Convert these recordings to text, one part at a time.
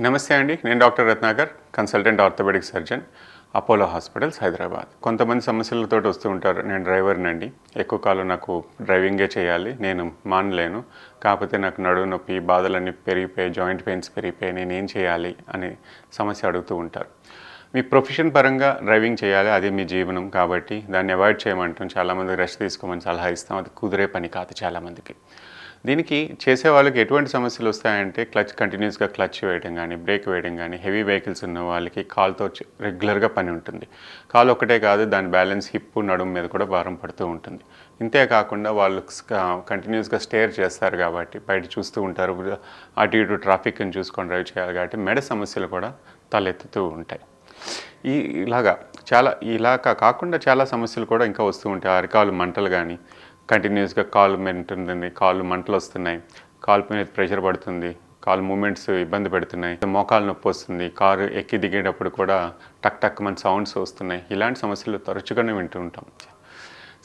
నమస్తే అండి. నేను doctor Ratnakar consultant orthopaedic surgeon Apollo hospitals Hyderabad. కొంతమంది సమస్యలతో వస్తూ ఉంటారు. నేను డ్రైవర్ని అండి ఎక్కువ కాలం నాకు డ్రైవింగే చేయాలి. నేను మానలేను. కాకపోతే నాకు నడువు నొప్పి బాధలన్నీ పెరిగిపోయి జాయింట్ పెయిన్స్ పెరిగిపోయి నేను ఏం చేయాలి అనే సమస్య అడుగుతూ ఉంటారు. మీ ప్రొఫెషన్ పరంగా డ్రైవింగ్ చేయాలి. అది మీ జీవనం కాబట్టి దాన్ని అవాయిడ్ చేయమంటాం. చాలామంది రెస్ట్ తీసుకోమని సలహా ఇస్తాం. అది కుదిరే పని కాదు చాలామందికి. దీనికి చేసే వాళ్ళకి ఎటువంటి సమస్యలు వస్తాయంటే క్లచ్ కంటిన్యూస్గా క్లచ్ వేయడం కానీ బ్రేక్ వేయడం కానీ హెవీ వెహికల్స్ ఉన్న వాళ్ళకి కాల్తో రెగ్యులర్గా పని ఉంటుంది. కాలు ఒకటే కాదు దాని బ్యాలెన్స్ హిప్ నడుము మీద కూడా భారం పడుతూ ఉంటుంది. ఇంతే కాకుండా వాళ్ళు కంటిన్యూస్గా స్టేర్ చేస్తారు కాబట్టి బయట చూస్తూ ఉంటారు అటు ఇటు ట్రాఫిక్ని చూసుకొని డ్రైవ్ చేయాలి కాబట్టి మెడ సమస్యలు కూడా తలెత్తుతూ ఉంటాయి. ఈ ఇలాగా చాలా ఇలాగా కాకుండా చాలా సమస్యలు కూడా ఇంకా వస్తూ ఉంటాయి. అరికాలు మంటలు కానీ కంటిన్యూస్గా కాలు మెంటుంది కాళ్ళు మంటలు వస్తున్నాయి కాలు మీద ప్రెషర్ పడుతుంది కాలు మూమెంట్స్ ఇబ్బంది పెడుతున్నాయి మోకాలు నొప్పి వస్తుంది కారు ఎక్కి దిగేటప్పుడు కూడా టక్ టక్ మన సౌండ్స్ వస్తున్నాయి. ఇలాంటి సమస్యలు తరచుగానే వింటూ ఉంటాం.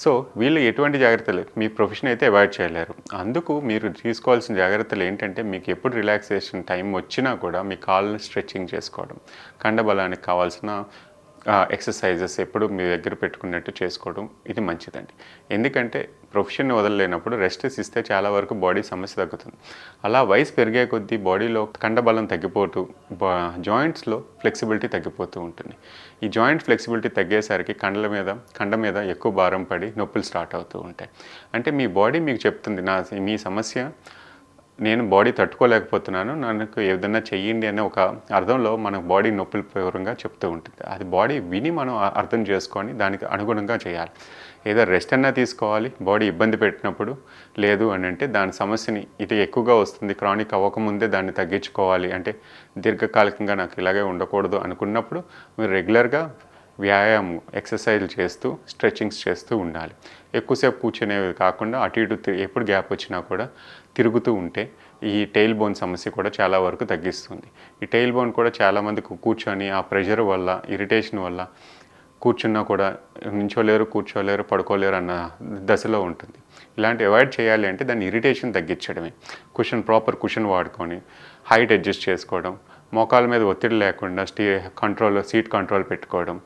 సో వీళ్ళు ఎటువంటి జాగ్రత్తలు? మీ ప్రొఫెషన్ అయితే అవాయిడ్ చేయలేరు. అందుకు మీరు తీసుకోవాల్సిన జాగ్రత్తలు ఏంటంటే మీకు ఎప్పుడు రిలాక్సేషన్ టైం వచ్చినా కూడా మీ కాళ్ళని స్ట్రెచ్చింగ్ చేసుకోవడం కండబలానికి కావాల్సిన ఎక్సర్సైజెస్ ఎప్పుడు మీ దగ్గర పెట్టుకున్నట్టు చేసుకోవడం ఇది మంచిదండి. ఎందుకంటే ప్రొఫెషన్ వదలలేనప్పుడు రెస్ట్ ఇస్తే చాలా వరకు బాడీ సమస్య తగ్గుతుంది. అలా వయసు పెరిగే కొద్దీ బాడీలో కండబలం తగ్గిపోతూ జాయింట్స్లో ఫ్లెక్సిబిలిటీ తగ్గిపోతూ ఉంటుంది. ఈ జాయింట్ ఫ్లెక్సిబిలిటీ తగ్గేసరికి కండల మీద కండ మీద ఎక్కువ భారం పడి నొప్పులు స్టార్ట్ అవుతూ ఉంటాయి. అంటే మీ బాడీ మీకు చెప్తుంది నా మీ సమస్య నేను బాడీ తట్టుకోలేకపోతున్నాను నాకు ఏదైనా చెయ్యండి అనే ఒక అర్థంలో మన బాడీ నొప్పుల పూర్వంగా చెప్తూ ఉంటుంది. అది బాడీ విని మనం అర్థం చేసుకొని దానికి అనుగుణంగా చేయాలి. ఏదో రెస్ట్ అన్నా తీసుకోవాలి బాడీ ఇబ్బంది పెట్టినప్పుడు లేదు అని అంటే దాని సమస్యని ఇది ఎక్కువగా వస్తుంది క్రానిక్ అవ్వకముందే దాన్ని తగ్గించుకోవాలి అంటే దీర్ఘకాలికంగా నాకు ఇలాగే ఉండకూడదు అనుకున్నప్పుడు మీరు రెగ్యులర్గా వ్యాయామం ఎక్సర్సైజ్ చేస్తూ స్ట్రెచ్చింగ్స్ చేస్తూ ఉండాలి. ఎక్కువసేపు కూర్చునేవి కాకుండా అటు ఇటు ఎప్పుడు గ్యాప్ వచ్చినా కూడా తిరుగుతూ ఉంటే ఈ టైల్ బోన్ సమస్య కూడా చాలా వరకు తగ్గిస్తుంది. ఈ టైల్ బోన్ కూడా చాలామందికి కూర్చొని ఆ ప్రెషర్ వల్ల ఇరిటేషన్ వల్ల కూర్చున్నా కూడా నించోలేరు కూర్చోలేరు పడుకోలేరు అన్న దశలో ఉంటుంది. ఇలాంటి అవాయిడ్ చేయాలి అంటే దాన్ని ఇరిటేషన్ తగ్గించడమే. కుషన్ ప్రాపర్ కుషన్ వాడుకొని హైట్ అడ్జస్ట్ చేసుకోవడం మోకాల మీద ఒత్తిడి లేకుండా స్టీ కంట్రోల్ సీట్ కంట్రోల్ పెట్టుకోవడం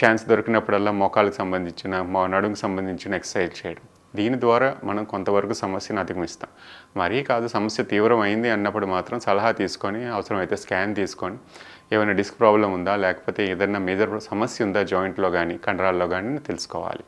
ఛాన్స్ దొరికినప్పుడల్లా మోకాలకు సంబంధించిన మా నడుముకు సంబంధించిన ఎక్సర్సైజ్ చేయడం. దీని ద్వారా మనం కొంతవరకు సమస్యను అధిగమిస్తాం. మరీ కాదు సమస్య తీవ్రమైంది అన్నప్పుడు మాత్రం సలహా తీసుకొని అవసరమైతే స్కాన్ తీసుకొని ఏమైనా డిస్క్ ప్రాబ్లం ఉందా లేకపోతే ఏదైనా మేజర్ సమస్య ఉందా జాయింట్లో కానీ కండరాల్లో కానీ తెలుసుకోవాలి.